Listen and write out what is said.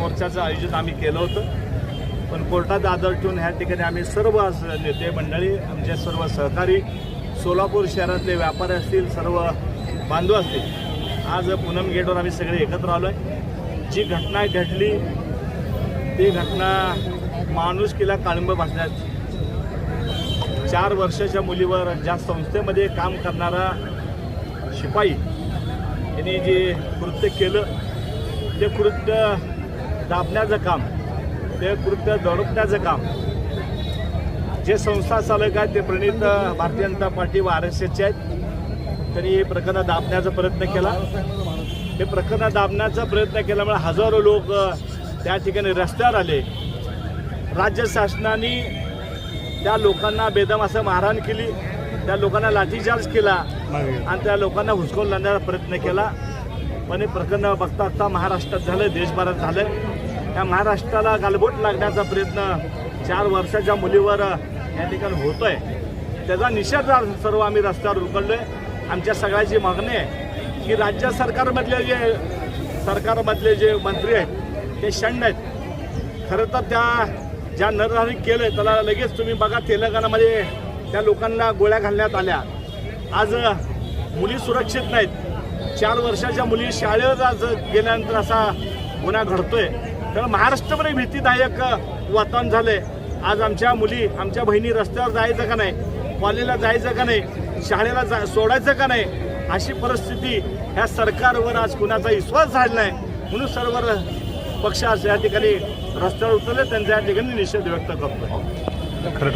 मोर्चाचं आयोजन आम्ही केलं होतं. पण कोर्टात आदर ठेवून ह्या ठिकाणी आम्ही सर्व नेते मंडळी आमचे सर्व सहकारी सोलापूर शहरातले व्यापारी असतील सर्व बांधव असतील आज पूनम गेटवर आम्ही सगळे एकत्र आलो आहे जी घटना घडली ती घटना माणुसकीला काळिंब भासण्यात चार वर्षाच्या मुलीवर ज्या संस्थेमध्ये काम करणारा शिपाई यांनी जे कृत्य केलं ते कृत्य दाबण्याचं काम ते कृत्य दडपण्याचं काम जे संस्था चालक आहेत ते प्रणित भारतीय जनता पार्टी व आर एस एसचे आहेत. त्यांनी हे प्रकरण दाबण्याचा प्रयत्न केला. हे प्रकरण दाबण्याचा प्रयत्न केल्यामुळे हजारो लोक त्या ठिकाणी रस्त्यावर आले. राज्य शासनाने त्या लोकांना बेदम असं मारहाण केली. त्या लोकांना लाठीचार्ज केला आणि त्या लोकांना हुसकवून लावण्याचा प्रयत्न केला. पण हे प्रकरण बघता बघता महाराष्ट्रात झालं देशभरात झालं त्या महाराष्ट्राला गालबोट लागण्याचा प्रयत्न चार वर्षाच्या मुलीवर या ठिकाणी होतो आहे त्याचा निषेध सर्व आम्ही रस्त्यावर उकळलोय आमच्या सगळ्याची मागणी आहे की राज्य सरकारमधले जे सरकारमधले जे मंत्री आहेत ते शंड आहेत. खरं तर त्या ज्या नरहरी केलं त्याला लगेच तुम्ही बघा तेलंगणामध्ये त्या लोकांना गोळ्या घालण्यात आल्या. आज मुली सुरक्षित नाहीत. चार वर्षाच्या मुली शाळेवर आज गेल्यानंतर असा गुन्हा घडतोय. तर महाराष्ट्रभर भीतीदायक वातावरण झालंय. आज आमच्या मुली आमच्या बहिणी रस्त्यावर जायचं का नाही? कॉलेजला जायचं का नाही? शाळेला जा सोडायचं का नाही? अशी परिस्थिती ह्या सरकारवर आज कुणाचा विश्वास झाला नाही. म्हणून सर्व पक्ष आज या ठिकाणी रस्त्यावर उतरले त्यांचा या ठिकाणी निषेध व्यक्त करतो खरं